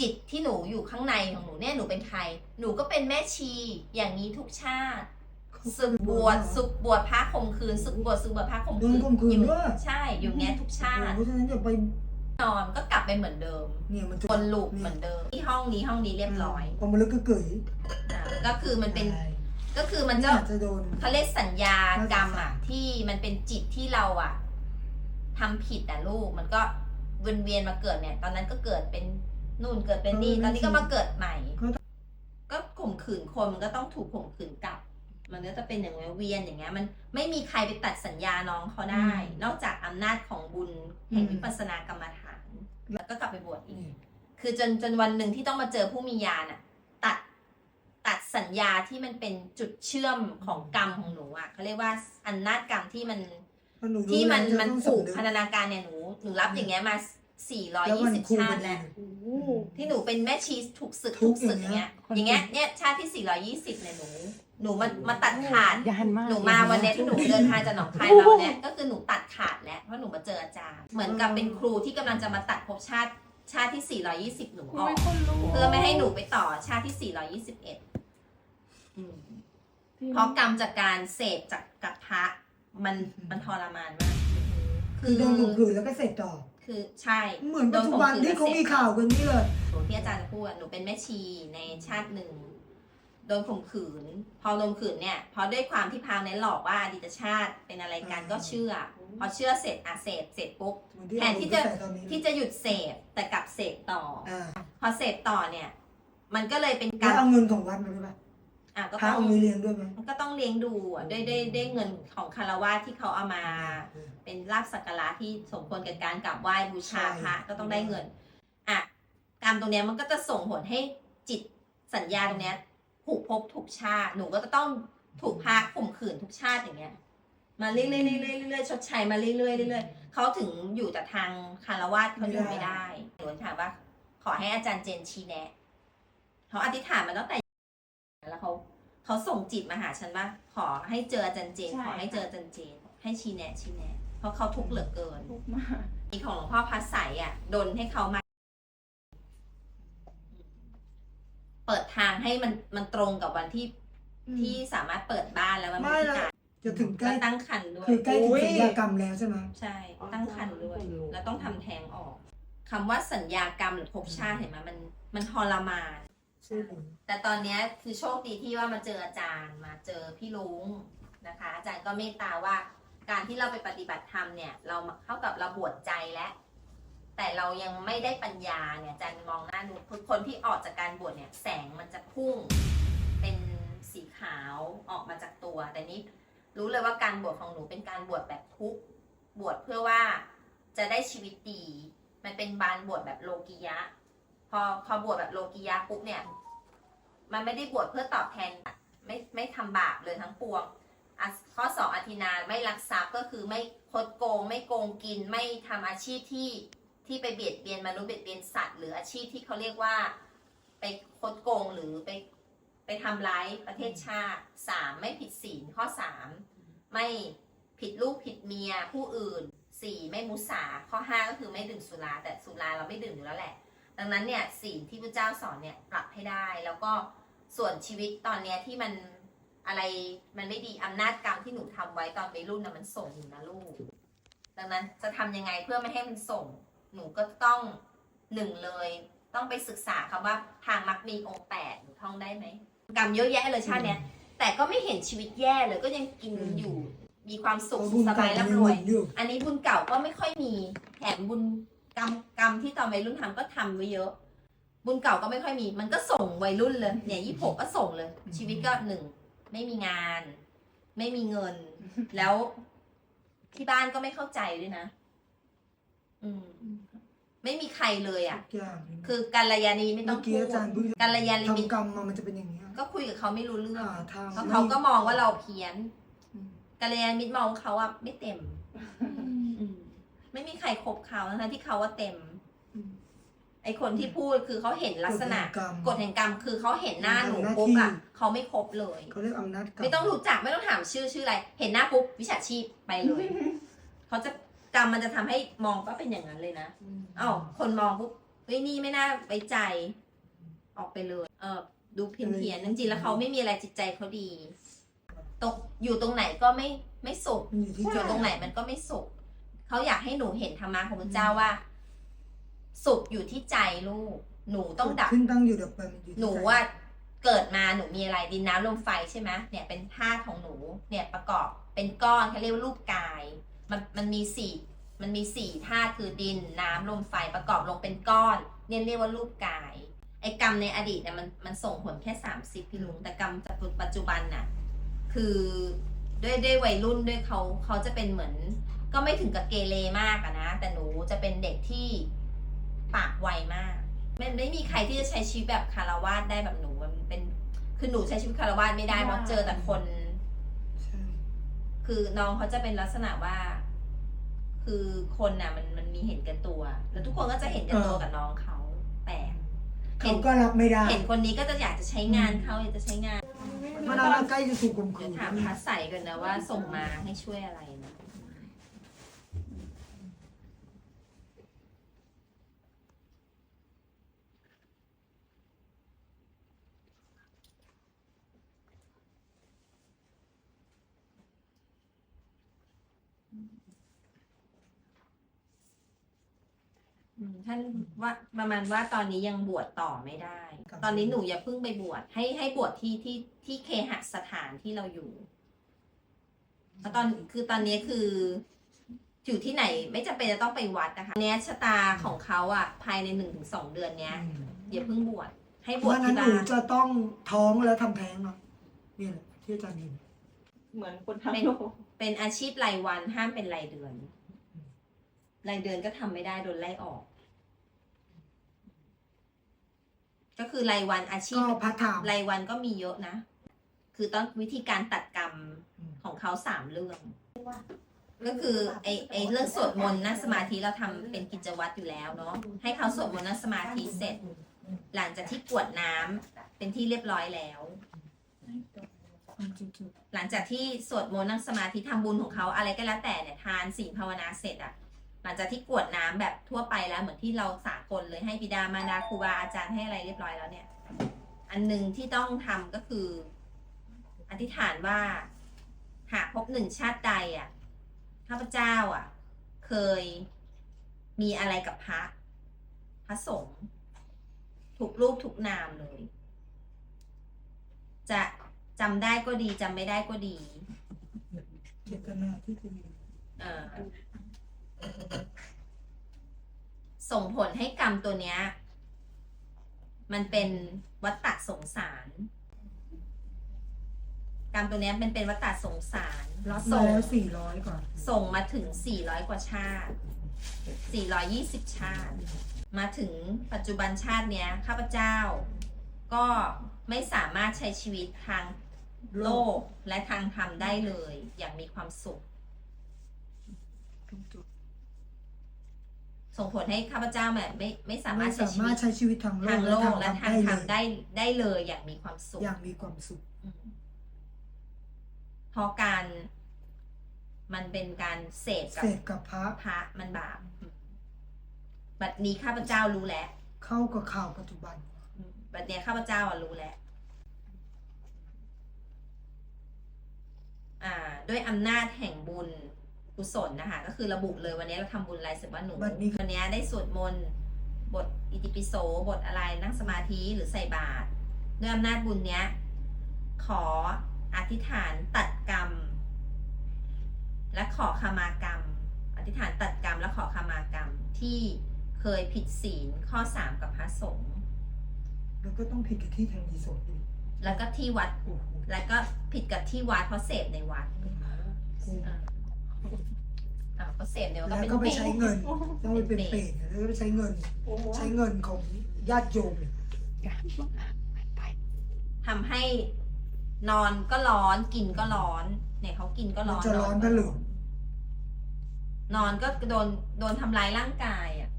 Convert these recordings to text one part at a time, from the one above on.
จิตที่หนูอยู่ข้างในของหนูเนี่ยหนูเป็นใคร หนูก็เป็นแม่ชีอย่างนี้ทุกชาติสึกบวชสึกบวชพระข่มขืนสึกบวชสึกบวชพระข่มโดขืนนข่มขืนอยู่ด้วย ใช่อยู่เนี้ยทุกชาติโอ้โหฉะนั้นอย่าไปนอนก็กลับไปเหมือนเดิม เนี่ยมันจะวนลูปเหมือนเดิม ที่ห้องนี้ห้องนี้เรียบร้อยพอมันลึกก็เกยอะก็คือมันเป็นใช่ก็คือมันจะอาจจะโดน เขาเรียกสัญญากรรมอะ ที่มันเป็นจิตที่เราอะทำผิดอะลูกมันก็วนเวียนมาเกิดเนี่ย ตอนนั้นก็เกิดเป็น นู่นเกิดเป็นนี่ตอนนี้ก็มาเกิดใหม่ ก็ข่มขืนคนมันก็ต้องถูกข่มขืนกลับ มันก็จะเป็นอย่างเงี้ยเวียนอย่างเงี้ยมันไม่มีใครไปตัดสัญญาน้องเขาได้ นอกจากอำนาจของบุญแห่งวิปัสสนากรรมฐาน แล้วก็กลับไปบวชอีกนี่คือจนจนวันหนึ่งที่ต้องมาเจอผู้มีญาณอะตัดตัดสัญญาที่มันเป็นจุดเชื่อมของกรรมของหนูอะเขาเรียกว่าอำนาจกรรมที่มันถ้าหนูรู้ที่มันแล้วจะมันต้องผูกสำนึพันธนาการเนี่ยหนูหนูรับอย่างเงี้ยมา แล้วมัน420คู่ชากัตินแล้วโอ้โหที่หนูเป็นแม่ชีถูกศึกทุถูกกศึกอย่างเงี้ยคนอย่างเงี้ยเนี่ยชาติที่ 420 เนี่ยหนู หนูมามาตัดขาด ยานมากหนูมาวันเนี้ยที่หนูเดินทางจากหนองคายมาวันเนี้ยก็คือหนูตัดขาดแล้วเพราะหนูมาเจออาจารย์ เหมือนกับเป็นครูที่กำลังจะมาตัดภพชาติชาติที่ 420 หนูออก เพื่อไม่ให้หนูไปต่อชาติที่ 421อืมเพราะกรรมจากการเสพจากกับพระมันมันทรมานมาก คือโดนข่มขืนแล้วก็เสร็จต่อ คือใช่เหมือนปัจจุบันที่เขามีข่าวกันนี่เลยหนูที่อาจารย์พูดอะหนูเป็นแม่ชีในชาติหนึ่งโดนข่มขืน พอโดนขืนเนี่ยพอด้วยความที่พาวเน้นหลอกว่าอดีตชาติเป็นอะไรกันก็เชื่อ พอเชื่อเสร็จอะเสพเสร็จปุ๊บเหมือนที่แทนที่จะเราใส่ตอนนี้ที่จะหยุดเสพแต่กลับเสพต่ออ่าพอเสพต่อเนี่ย มันก็เลยเป็นกาแล้วรเอาเงินของวัดมาด้วยป่ะ อะก็พระต้องเอามีเลี้ยงด้วยไหมมันก็ต้องเลี้ยงดูอะด้วยด้วยด้วยเงินของคารวะที่เขาเอามา เป็นลาบสักการะที่สมควรกับการกราบไหว้บูชาใช่พระก็ต้องได้เงินอะกรรมตรงเนี้ยมันก็จะส่งผลให้จิตสัญญาตรงเนี้ยผูกภพทุกชาติหนูก็จะต้องถูกพระข่มขืนทุกชาติอย่างเงี้ย มาเรื่อยๆเรื่อยๆเรื่อยๆชดใช้มาเรื่อยๆเรื่อยๆเขาถึงอยู่แต่ทางคารวะเขาอยู่ไม่ได้หนูถามว่า ขอให้อาจารย์เจนชี้แนะเขาอธิษฐานมาตั้งแต่ แล้วเขา เขาส่งจิตมาหาฉันว่าขอให้เจออาจารย์เจน ใช่ ขอให้เจออาจารย์เจน ให้ชี้แนะชี้แนะ เพราะเขาทุกข์เหลือเกินทุกข์มากมีของหลวงพ่อพัดใสอะดนให้เขามา เปิดทางให้มันมันตรงกับวันที่ที่สามารถเปิดบ้านแล้วมันไม่พิละการจะถึงใกล้แล้วตั้งคันด้วย คือใกล้ถึงอุ๊ยสัญญากรรมแล้วใช่ไหมใช่ ตั้งคันด้วย แล้วต้องทำแท้งออกคำว่าสัญญากรรมหรือภพชาติเห็นไหมมันมันทรมานใช่ไหมแต่ตอนนี้คือโชคดีที่ว่ามาเจออาจารย์มาเจอพี่ลุงนะคะ อาจารย์ก็เมตตาว่า การที่เราไปปฏิบัติธรรมเนี่ย เราเข้ากับเราบวชใจแล้วแต่เรายังไม่ได้ปัญญาเนี่ยอาจารย์มองหน้าดูคนที่ออกจากการบวชเนี่ยแสงมันจะพุ่งเป็นสีขาวออกมาจากตัว แต่นี้รู้เลยว่าการบวชของหนูเป็นการบวชแบบทุกข์บวชเพื่อว่าจะได้ชีวิตดีมันเป็นบานบวชแบบโลกิยะ พอพอบวชแบบโลกิยะปุ๊บเนี่ย มันไม่ได้บวชเพื่อตอบแทน ไม่ไม่ทำบาปเลยทั้งปวงข้อสองอธินาไม่ลักทรัพย์ก็คือไม่คดโกง ไม่โกงกิน ไม่ทำอาชีพที่ที่ไปเบียดเบียนมนุษย์เบียดเบียนสัตว์ หรืออาชีพที่เขาเรียกว่า ไปคดโกงหรือไปไปทำร้ายประเทศชาติสามไม่ผิดศีลข้อสามไม่ผิดลูกผิดเมียผู้อื่นสี่ไม่มุสาข้อห้าก็คือไม่ดื่มสุราแต่สุราเราไม่ดื่มอยู่แล้วแหละ ดังนั้นเนี่ยสิ่ที่พระเจ้าสอนเนี่ยปรับให้ได้แล้วก็ ส่วนชีวิตตอนเนี้ยที่มันอะไรมันไม่ดีอำนาจกรรมที่หนูทำไว้ตอนวัยรุ่นนะมันส่งอยู่นะลูก ดังนั้นจะทำยังไงเพื่อไม่ให้มันส่ง หนูก็ต้องหนึ่งเลย ต้องไปศึกษาคำว่าทางมรรคมีองค์แปดหนูท่องได้ไหมกรรมเยอะแยะเลยชาติเนี้ยแต่ก็ไม่เห็นชีวิตแย่เลยก็ยังกินอยู่ มีความสุขสบายร่ำรวย อันนี้บุญเก่าก็ไม่ค่อยมีแถมบุญกรรมกรรมที่ตอนวัยรุ่นทำก็ทำไว้เยอะ บุญเก่าก็ไม่ค่อยมี มันก็ส่งวัยรุ่นเลย เนี่ยยี่หกก็ส่งเลย ชีวิตก็หนึ่งไม่มีงาน ไม่มีเงิน แล้วที่บ้านก็ไม่เข้าใจด้วยนะ อืม ไม่มีใครเลยอะ ทุกอย่างคือกัลยาณีไม่ต้เมื่อองกี้พูดอาจารย์เพิ่งกัลยาณีทำกรรมมามันจะเป็นอย่างนี้ยก็คุยกับเขาไม่รู้เรื่อง หาทางเพราะเขาก็มองว่าเราเพี้ยนอืมกัลยาณมิตรมองเขาอะไม่เต็ม อืมไม่มีใครคบเขานะคะที่เขาว่าเต็มอืม ไอคนที่พูดคือเขาเห็นลักษณะกฎแห่งกรรมกฎแห่งกรรมคือเขาเห็นหน้าหนูทำหน้าปุ๊บอะที่เขาไม่คบเลยเขาเรียกอำนาจกรรมไม่ต้องรู้จักไม่ต้องถามชื่อชื่ออะไร เห็นหน้าปุ๊บวิชาชีพไปเลยเขาจะกรรมมันจะทำให้มองว่าเป็นอย่างนั้นเลยนะอืมอ้าวคนมองปุ๊บเฮ้ยนี่ไม่น่าไว้ใจ ออกไปเลย เออดูเพี้ยนเพียนๆจริงๆแล้วเขาไม่มีอะไรจิตใจเขาดีตกอยู่ตรงไหนก็ไม่ไม่สุขมันอยู่ที่อใจยู่ตรงไหนมันก็ไม่สุขเขาอยากให้หนูเห็นธรรมะของพระเจ้าว่า สุขอยู่ที่ใจลูก หนูต้องดับ ขึ้นตั้งอยู่ดับไปมันอยู่ที่หนูใจ ว่าเกิดมาหนูมีอะไรดินน้ำลมไฟใช่ไหมเนี่ยเป็นธาตุของหนูเนี่ยประกอบเป็นก้อนเขาเรียกว่ารูปกาย มันมันมีสี่มันมีสี่ธาตุคือดินน้ำลมไฟประกอบลงเป็นก้อน เนี่ยเรียกว่ารูปกาย ไอ้กรรมในอดีตเนี่ยมันมันส่งผลแค่สามสิบพี่ลุงแต่กรรมปัจจุบันน่ะคือด้วยด้วยวัยรุ่นด้วยเขาเขาจะเป็นเหมือน ก็ไม่ถึงกับเกเรมากอะนะ แต่หนูจะเป็นเด็กที่ ปากไวมากไม่ไม่มีใครที่จะใช้ชีวิตแบบคารวาสได้แบบหนูมันเป็น คือหนูใช้ชีวิตคารวาสไม่ได้เพราะเจอแต่คนใช่คือน้องเขาจะเป็นลักษณะว่า คือคนน่ะ มันมันมีเห็นแก่ตัว แล้วทุกคนก็จะเห็นแก่ตัวกับน้องเขาแปลกเขาก็รับไม่ได้ เห็นคนนี้ก็จะอยากจะใช้งานเขาอยากจะใช้งานมันเอาใกล้จะถูกข่มขืเดี๋ยวนถามพระใสก่อนนะว่าส่งมาให้ช่วยอะไรนะ อืม ท่านว่าประมาณว่าตอนนี้ยังบวชต่อไม่ได้ ตอนนี้หนูอย่าเพิ่งไปบวชให้ให้บวชที่ที่ที่เคหสถานที่เราอยู่แล้วตอนคือตอนนี้คืออยู่ที่ไหนไม่จำเป็นจะต้องไปวัดนะคะเนี้ยชะตาของเขาอะ ภายในหนึ่งถึงสองเดือนเนี้ยอืมอย่าเพิ่งบวชให้เพบวชราะงั้ที่นหบ้านูนจะต้องท้องแล้วทำแท้งเนาะนี่แหละที่อาจารย์เห็นเหมือนคนทั้งเป็นโลกเป็นอาชีพรายวันห้ามเป็นรายเดือน รายเดือนก็ทำไม่ได้โดนไล่ออก ก็คือรายวันอาชีพก็พัฒถามรายวันก็มีเยอะนะ คือต้องวิธีการตัดกรรมอืมของเขาสามเรื่อง ก็คือไอไอเรื่องสวดมนต์นั่งสมาธิเราทำเป็นกิจวัตรอยู่แล้วเนาะให้เขาสวดมนต์นั่งสมาธิเสร็จ หลังจากที่กรวดน้ำเป็นที่เรียบร้อยแล้ว หลังจากที่สวดมนต์นั่งสมาธิทำบุญของเขาอะไรก็แล้วแต่เนี่ยทานสิ่งภาวนาเสร็จอะห ลังจากที่กรวดน้ำแบบทั่วไปแล้วเหมือนที่เราสากลเลยให้บิดามารดาครูบาอาจารย์ให้อะไรเรียบร้อยแล้วเนี่ย อันหนึ่งที่ต้องทำก็คือ อธิษฐานว่า หากพบหนึ่งชาติใดอะข้าพเจ้าอะ เคยมีอะไรกับพระพระสงฆ์ถูกรูปถูกนามเลย จะจำได้ก็ดีจำไม่ได้ก็ดีเจตนาที่จะมีเอ่อ ส่งผลให้กรรมตัวเนี้ย มันเป็นวัฏฏะสงสาร กรรมตัวเนี้ยมันเป็นวัฏฏะสงสารรับส่มางแล้วสี่ร้อยกว่าส่งมาถึง 400 กว่าชาติ 420 ชาติ มาถึงปัจจุบันชาติเนี้ยข้าพเจ้า ก็ไม่สามารถใช้ชีวิตทางโลกและทางธรรมได้เลย อย่างมีความสุขตรงจุด ส่งผลให้ข้าพเจ้าแบบไม่ไม่สามารไม่ถใช้สาชีมาวิรตถใช้ชีวิตทางโลทากงโลกและและทางธรรมได้ได้ได้เลยอย่างมีความสุขอย่างมีความสุขอืมเพราะการมันเป็นการเสพกับเสพกับพระพระมันบาปบัดนี้ข้าพเจ้ารู้แล้ว เข้ากับข่าวปัจจุบันอืมบัดเนี้ยข้าพเจ้าอะรู้แล้วอ่าด้วยอำนาจแห่งบุญ กุศลนะคะ ก็คือระบุเลยวันนี้เราทำบุญอะไรเสร็จว่าหนูบัดนี้วันนี้ได้สวดมนต์บทอิติปิโสบทอะไรนั่งสมาธิหรือใส่บาตรด้วยอำนาจบุญเนี้ย ขออธิษฐานตัดกรรม และขอขมากรรม อธิษฐานตัดกรรมและขอขมากรรมที่เคยผิดศีลข้อสามกับพระสงฆ์แล้วก็ต้องผิดกับที่ทางดีโซนอีกแล้วก็ที่วัดโอ้โหแล้วก็ผิดกับที่วัดเพราะเสพในวัด อ่าอ่าเพราะเสพในวัดก็แล้วเป็นก็ไปเปรใช้ตเงินต้องไปเป็นเปรตแล้วก็ไปใช้เงินโอ้โหใช้เงินของญาติโยมเนี่ยทำให้นอนก็ร้อนกินก็ร้อน เนี่ยเขากินก็มัร้นอนจะร้อนก็เหลืองนอนก็โดนโดนทำร้ายร่างกายอะ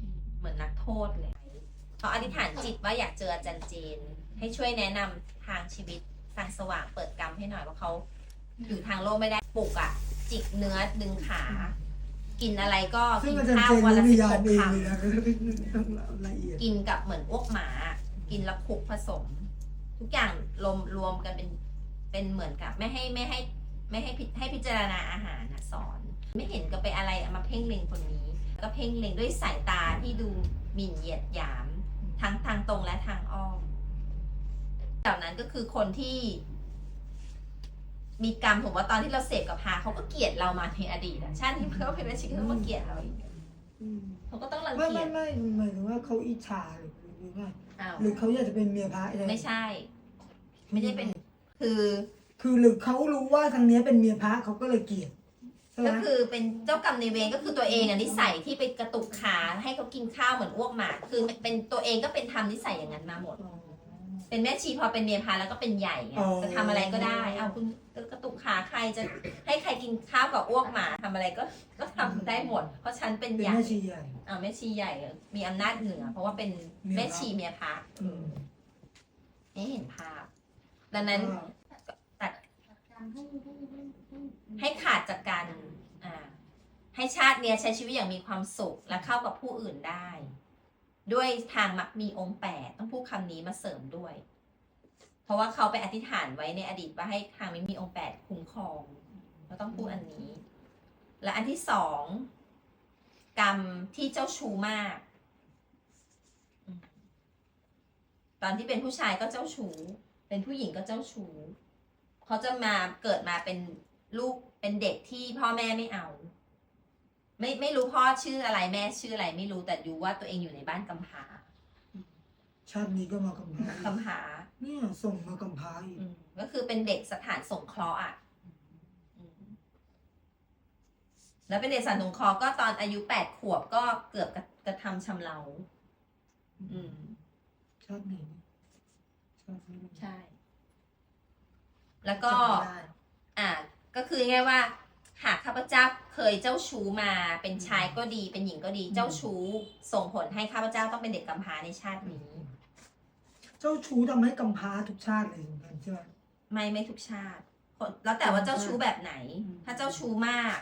อืมเหมือนนักโทษเลยเขาอธิษฐานจิตว่าอยากเจออาจารย์เจน ให้ช่วยแนะนำทางชีวิตทางสว่างเปิดกรรมให้หน่อยว่าเขาอยู่ทางโลกไม่ได้ปลุกอะ จิกเนื้อดึงขา กินอะไรก็ซึ่กิงนอาจารย์ข้าวเจนวันรู้ละมีสิบยาหนกเองคเลยนะต้องละเอียดำกินกับเหมือนอ้วกหมา กินแล้วคลุกผสม ทุกอย่างรวมรวมกันเป็นเป็นเหมือนกับ ไม่ให้ไม่ให้ไม่ให้พิให้พิจารณาอาหารนะสอน ไม่เห็นก็ไปอะไรมาเพ่งเล็งคนนี้ ก็เพ่งเล็งด้วยสายตาที่ดูหมิ่นเหยียดหยาม ทั้งทางตรงและทางอ้อมเหล่านั้นก็คือคนที่ มีกรรมผมว่าตอนที่เราเสพกับพาเขาก็เกลียดเรามาในอดีตอะชาติที่เขาเป็นแม่ชีเขาก็มาเกลียดเราอีกอืมเขาก็ต้องรังไม่เกีไม่ยจไม่หมายถึงว่าเขาอิจฉาหรือหรือไงอ้าวหรือเขาอยากจะเป็นเมียพระอะไรไม่ใช่ ไม่ได้เป็นคือคือหรือเขารู้ว่าทางเนี้ยเป็นเมียพระเขาก็เลยเกลียดใช่ไหมก็คือเป็นเจ้ากรรมในายเวรก็คือตัวเองอะนิสัยที่ไปกระตุกขาให้เขากินข้าวเหมือนอ้วกหมา คือเป็นตัวเองก็เป็นทำนิสัยอย่างนั้นมาหมดอ๋อ เป็นแม่ชีพอเป็นเมียพาแล้วก็เป็นใหญ่ไงอ๋อ จะทำอะไรก็ได้เอาคุณกระตุกขาใครจะให้ใครกินข้าวกับอ้วกหมาทำอะไรก็ก็ทำได้หมด เพราะฉันเป็นเป็นใหญ่แม่ชีใหญ่ อ่าแม่ชีใหญ่อะมีอำนาจเหนือ เพราะว่าเป็นเมียพระแม่ชีเมียพระอืมนี่เห็นภาพ ดังนั้นก็ตัดการให้ให้ให้ให้ให้ขาดจากการอ่าให้ชาติเนี้ยใช้ชีวิตอย่างมีความสุขและเข้ากับผู้อื่นได้ ด้วยทางมักมีองค์แปดต้องพูดคำนี้มาเสริมด้วย เพราะว่าเขาไปอธิษฐานไว้ในอดีตว่าให้ทางไม่มีองค์แปดคุ้มครองเราต้องพูดอันนี้ และอันที่สองกรรมที่เจ้าชู้มาก ตอนที่เป็นผู้ชายก็เจ้าชู้ เป็นผู้หญิงก็เจ้าชู้เขาจะมาเกิดมาเป็นลูกเป็นเด็กที่พ่อแม่ไม่เอา ไม่ไม่รู้พ่อชื่ออะไรแม่ชื่ออะไรไม่รู้แต่รู้ว่าตัวเองอยู่ในบ้านกำพร้าชาตินี้ก็มากำพร้ากำพร้าเนี่ยส่งมากำพร้าอีกอืมก็คือเป็นเด็กสถานสงเคราะห์อะอืมแล้วเป็นเด็กสถานสงเคราะห์ก็ตอนอายุแปดขวบก็เกือบกระกระทำชำเรา อืม ชาตินี้ชาตินี้ใช่ แล้วก็ จำไม่ได้อ่าก็คือง่ายๆว่า หากข้าพเจ้าเคยเจ้าชู้มาเป็นชายก็ดีเป็นหญิงก็ดีเจ้าชู้ส่งผลให้ข้าพเจ้าต้องเป็นเด็กกำพร้าในชาตินี้ เจ้าชู้ทำให้กำพร้าทุกชาติเลยเหมือนกันใช่ไหมไม่ไม่ทุกชาติคนแล้วแต่ว่าเจ้าชู้แบบไหนอืมถ้าเจ้าชู้มาก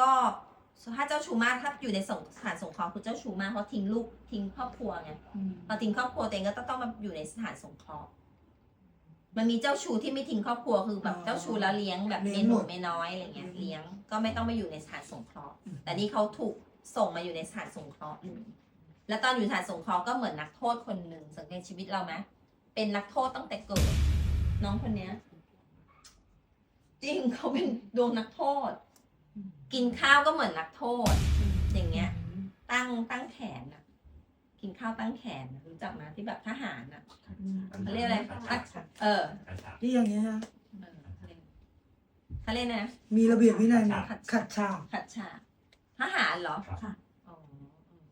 ก็ถ้าเจ้าชู้มากถ้าอยู่ในสงสถานสงเคราะห์คือเจ้าชู้มากเพราะทิ้งลูกทิ้งครอบครัวไงอืมพอทิ้งครอบครัวตัวเองก็ต้องมาอยู่ในสถานสงเคราะห์ มันมีเจ้าชู้ที่ไม่ทิ้งครอบครัวคือแบบเจ้าชู้แล้วเลี้ยงแบบเมยหนูเมยน้อยอะไรเงี้ยเลี้ยงก็ไม่ต้องมาอยู่ในสถานสงเคราะห์แต่นี่เขาถูกส่งมาอยู่ในสถานสงเคราะห์เลยแล้วตอนอยู่สถานสงเคราะห์ก็เหมือนนักโทษคนหนึ่งสังเกตชีวิตเราไหมเป็นนักโทษตั้งแต่เกิด น้องคนเนี้ย จริงเขาเป็นดวงนักโทษ กินข้าวก็เหมือนนักโทษ อย่างเงี้ย ตั้งตั้งแขนอะ กินข้าวตั้งแขนอะรู้จักไหมที่แบบทหารอะเขาเรียกอะไรตั้งเออที่อย่างเงี้ยนะเออเขาเรียกเขาเรียกนะ มีระเบียบวินัยไหมขัดขัดฉากขัดฉากทหารเหรอ ค่ะ อ๋ออืม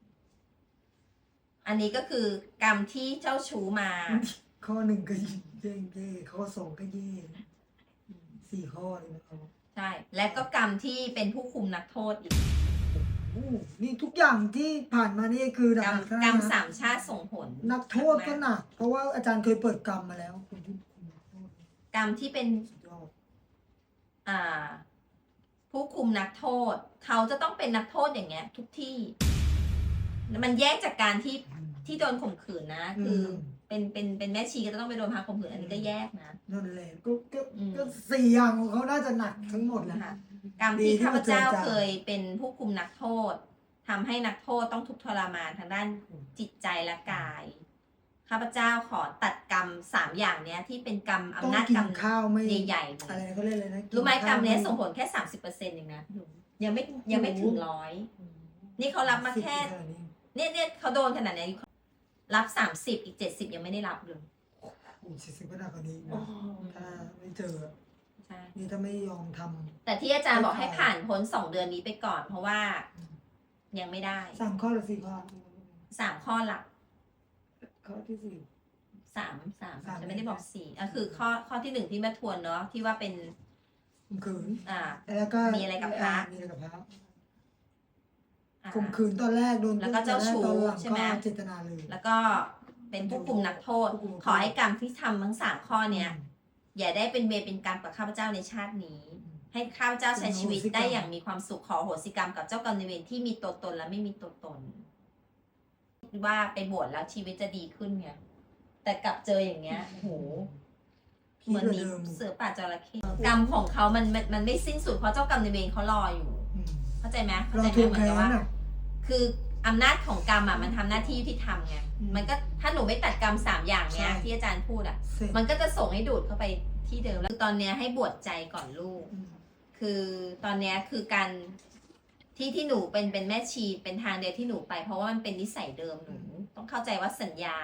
อันนี้ก็คือกรรมที่เจ้าชู้มาข้อหนึ่งก็เย่เย่ข้อสองก็เย่สี่ข้อเลยนะครับ ใช่ และก็กรรมที่เป็นผู้คุมนักโทษอีกโอ้ นี่ทุกอย่างที่ผ่านมานี่คือหกรรมนักๆนะกรรมสามชาติส่งผลนักโทษก็หนักเพราะว่าอาจารย์เคยเปิดกรรมมาแล้วคุณที่คุณนักโทษกรรมที่เป็นสุดยอดอ่า ผู้คุมนักโทษ เขาจะต้องเป็นนักโทษอย่างเงี้ย ทุกที่ มันแยกจากการที่ที่โดนข่มขืนนะ คืออมเป็นเป็นเป็นแม่ชีก็จะต้องไปโดนพาข่มขืนอันนี้ก็แยกนะนั่นแหละก็ก็อืมก็สี่อย่างของเขาน่าจะหนักทั้งหมดแหละนะคะ กรรมดีที่ที่ข้าพเจ้ามาเจออาจารย์เคยเป็นผู้คุมนักโทษทำให้นักโทษต้องทุกข์ทรมานทางด้านจิตใจและกายข้าพเจ้าขอตัดกรรมสามอย่างเนี้ยที่เป็นกรรมต้องอำนาจกิกรรนมข้าวไม่ใหญ่ๆเลอะไรยนะเขาเรียกอะไรนะรู้ไหมกรรมเนี้ยส่งผผลแค่สามสิบเปอร์เซ็นต์เองนะยังไม่ยังไม่ถึงร้อยนี่เขารับมาแค่เนี่ยเนี่ยเขาโดนขนาดเนี้ยรับสามสิบอีกเจ็ดสิบยังไม่ได้รับเลยโอ้สี่สิบก็หนักกว่านี้อีกนะถ้าไม่เจอใช่นี่ถ้าไม่ยอมทำ แต่ที่อาจารย์บอกให้ผ่านพ้นสองเดือนนี้ไปก่อน เพราะว่ายังไม่ได้สามข้อหรือสี่ข้อสามข้อหลักข้อที่สี่ สามสามสามฉันไม่ได้บอกสี่อะคือข้อข้อที่หนึ่งที่แม่ทวนเนาะที่ว่าเป็นข่มขืน อ่า แล้วก็มีอะไรกับพระ มีอะไรกับพระอ่า ข่มขืนตอนแรกโดนแล้วก็เจ้าชู้ตอนแรกตอนหลังใช่ไหม ก็เจตนาเลย แล้วก็เป็นผู้คุมนักโทษ ผู้คุมนักโทษ ขอให้กรรมที่ทำทั้งสามข้อเนี้ย อย่าได้เป็นเวรเป็นกรรมกับข้าพเจ้าในชาตินี้ ให้ข้าพเจ้าใช้ชีวิตได้อย่างมีความสุขขออโหสิกรรมกับเจ้ากรรมนายเวรที่มีตัวตนและไม่มีตัวตน ว่าไปบวชแล้วชีวิตจะดีขึ้นไงแต่กลับเจออย่างเงี้ยโหพี่เหมือนก็มีเดิมเสือป่าจระเข้กรรมของเขามันมันมันไม่สิ้นสุดเพราะเจ้ากรรมนายเวรเขารออยู่อืมเข้าใจไหมเข้ารอใจไหมถูกเหมือนแค้กับนว่าอะคือ อำนาจของกรรมอะมันทำหน้าที่ยุติธรรมไงอืมมันก็ถ้าหนูไม่ตัดกรรมสามอย่างเนี้ยใช่ที่อาจารย์พูดอะเสร็จมันก็จะส่งให้ดูดเข้าไปที่เดิมแล้วตอนเนี้ยให้บวชใจก่อนลูกอืมคือตอนเนี้ยคือการที่ที่หนูเป็นเป็นแม่ชีเป็นทางเดียวที่หนูไป เพราะว่ามันเป็นนิสัยเดิมหนูต้องเข้าใจว่าสัญญา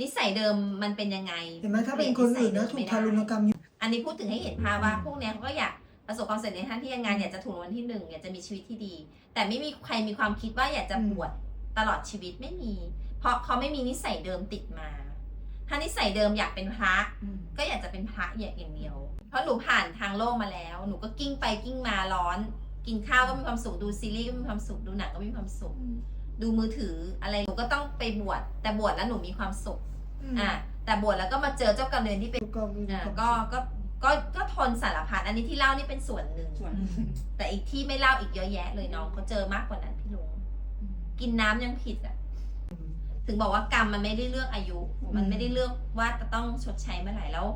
นิสัยเดิมมันเป็นยังไงเห็นไหมถ้าเป็นคนอื่นนะถูกทารุณกรรมอยู่อันนี้พูดถึงให้เห็นภาพว่าพวกเนี้ยเขาก็อยาก ประสบความสำเร็จในหน้าที่การงานอยากจะถูกรางวัลที่หนึ่งอยากจะมีชีวิตที่ดี แต่ไม่มีใครมีความคิดว่าอยากจะบวชตลอดชีวิตไม่มี เพราะเขาไม่มีนิสัยเดิมติดมา ถ้านิสัยเดิมอยากเป็นพระอืมก็อยากจะเป็นพระอย่างอย่างเดียว เพราะหนูผ่านทางโลกมาแล้ว หนูก็กิ้งไปกิ้งมาร้อน กินข้าวก็มีความสุขดูซีรีส์ก็มีความสุขดูหนังก็มีความสุข ดูมือถืออะไรหนูก็ต้องไปบวชแต่บวชแล้วหนูมีความสุขอะแต่บวชแล้วก็มาเจอเจ้ากรรมนายเวรที่เป็นก็มีอะความก็ ก็ก็ก็ทนสารพัดอันนี้ที่เล่านี่เป็นส่วนหนึ่ง ส่วนอืมแต่อีกที่ไม่เล่าอีกเยอะแยะเลยน้องเขาเจอมากกว่านั้นพี่ลุงกินน้ำยังผิดอะ ถึงบอกว่ากรรมมันไม่ได้เลือกอายุ มันไม่ได้เลือกว่าจะต้องชดใช้เมื่อไหร่แล้ว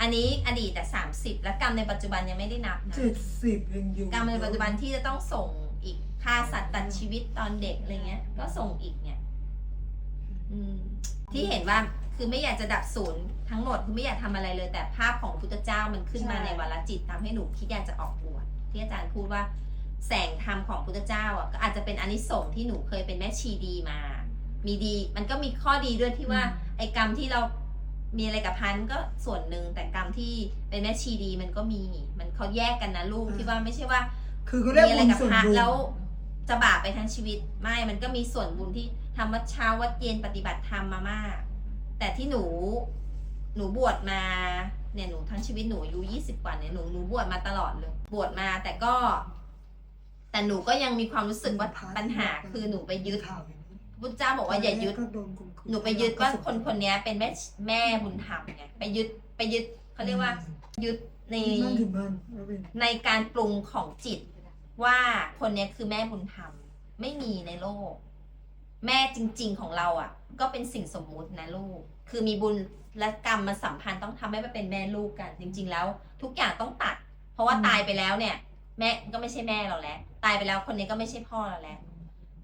อันนี้อดีตแต่สามสิบและกรรมในปัจจุบันยังไม่ได้นับนะ เจ็ดสิบยังอยู่กรรมในปัจจุบันที่จะต้องส่งอีกค่าสัตว์ตัดชีวิตตอนเด็กอะไรเงี้ย ก็ส่งอีกเนี่ย อืม ที่เห็นว่า คือไม่อยากจะดับศูนย์ทั้งหมดคือไม่อยากทำอะไรเลย แต่ภาพของพุทธเจ้ามันขึ้นมาใช่ในวาลจิตทำให้หนูคิดอยากจะออกบวชที่อาจารย์พูดว่า แสงธรรมของพุทธเจ้าอะก็อาจจะเป็นอานิสงส์ที่หนูเคยเป็นแม่ชีดีมา มีดี มันก็มีข้อดีด้วยที่ว่าไอ้กรรมที่เรามีอะไรกับพันก็ส่วนหนึ่งแต่กรรมที่เป็นแม่ชีดีมันก็มี มันเขาแยกกันนะลูกที่ว่าไม่ใช่ว่า คือเขาเรียกมีอะไรบุญกับส่วนพระบุญแล้วจะบาปไปทั้งชีวิตไม่ มันก็มีส่วนบุญที่ทำวัดเช้าวัดเย็นปฏิบัติธรรมมามาก แต่ที่หนูหนูบวชมาเนี่ยหนูทั้งชีวิตหนูอายุยี่สิบกว่าเนี่ยหนูหนูบวชมาตลอดเลยบวชมาแต่ก็ แต่หนูก็ยังมีความรู้สึกว่าปัญหาคือหนูไปยึดพุทธเจ้าบอกว่าอย่ายึดหนูไปยึดว่าคนคนนี้เป็นแม่แม่บุญธรรมไงไปยึดไปยึดเขาเรียกว่า ยึดในในการปรุงของจิต ว่าคนนี้คือแม่บุญธรรมไม่มีในโลก แม่จริง ๆของเราอะ ก็เป็นสิ่งสมมุตินะลูก คือมีบุญและกรรมมันสัมพันธ์ต้องทำให้มันเป็นแม่ลูกกัน จริง ๆ แล้ว ทุกอย่างต้องตัด เพราะว่าตายไปแล้วเนี่ย แม่ก็ไม่ใช่แม่เราแล้ว ตายไปแล้วคนนี้ก็ไม่ใช่พ่อเราแล้ว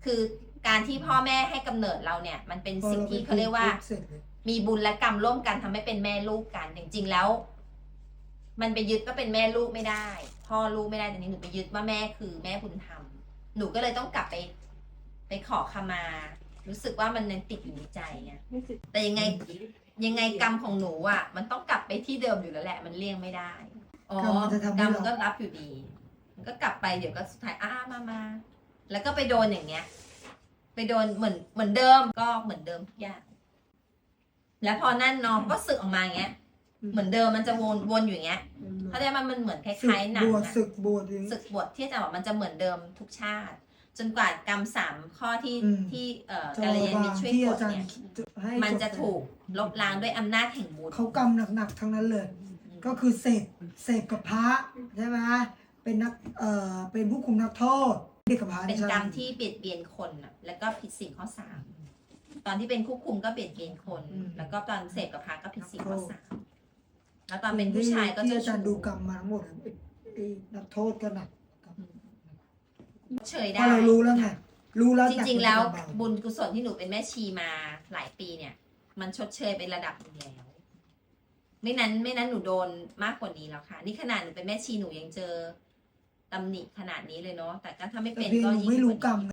คือการที่พ่อแม่ให้กำเนิดเราเนี่ย มันเป็นสิ่งที่เขาเรียกว่า มีบุญและกรรมร่วมกันทำให้เป็นแม่ลูกกัน จริง ๆ แล้ว มันไปยึดว่าเป็นแม่ลูกไม่ได้ พ่อลูกไม่ได้แต่นี้หนูไปยึดว่าแม่คือแม่บุญธรรมหนูก็เลยต้องกลับไป ไปขอขมา รู้สึกว่ามันยังติดอยู่ในใจไงแต่ยังไงยังไงกรรมของหนูอะ มันต้องกลับไปที่เดิมอยู่แล้วแหละ มันเลี่ยงไม่ได้อ๋อกรรมมันจะทำกรให้รมเราก็รับอยู่ดี มันก็กลับไปเดี๋ยวก็สุดท้ายอ้ามามาแล้วก็ไปโดนอย่างเงี้ย ไปโดนเหมือนเหมือนเดิมก็เหมือนเดิมทุกอย่างแล้วพอนั่นน้องก็สึกออกมาอย่างเงี้ย เหมือนเดิมมันจะวนวนอยู่อย่างเงี้ยเขาเรียกมันมันเหมือนคศึกล้ายๆหนับงวชอะศึกบวชอย่างนี้ศึกบทที่อาจารย์บอกมันจะเหมือนเดิมทุกชาติ จนกว่ากรรมสามข้อที่อืม ที่เอ่อจะกาลยาบามิตงรช่วยที่กอาดจารเนี่ยย์จะให้มันจะจบถูกลบล้างด้วยอำนาจแห่งบุญเขากรรมหนักๆทั้งนั้นเลย ก็คือเสพเสพกับพระใช่ไหมเป็นนักเอ่อเป็นผู้คุมนักโทษเด็กกับพระเป็นใช่ไหกรรมที่เบียดเบียนคนน่ะแล้วก็ผิดศีลข้อสามตอนที่เป็นควบคุมก็เบียดเบียนคน แล้วก็ตอนเสพกับพระก็ผิดศีลข้อสามแล้วตอนเป็นผู้ชายก็ที่จะอาจารย์ดูกรรมมาทั้งหมดไอ้ไอ้นักโทษก็หนัก เฉยเพได้ราะเรารู้แล้วไงรู้แล้วจริงๆ แล้วหนักบุญกุศลที่หนูเป็นแม่ชีมาหลายปีเนี่ย มันชดเชยเป็นระดับหนึงแล้ว ไม่นั้นไม่นั้นหนูโดนมากกว่านี้แล้วค่ะ นี่ขนาดหนูเป็นแม่ชีหนูยังเจอตำหนิขนาดนี้เลยเนาะแต่ก็ถ้าไม่แต่เป็นเพียงก็หนูยิ่งไม่รู้ว่านี้กรรมไง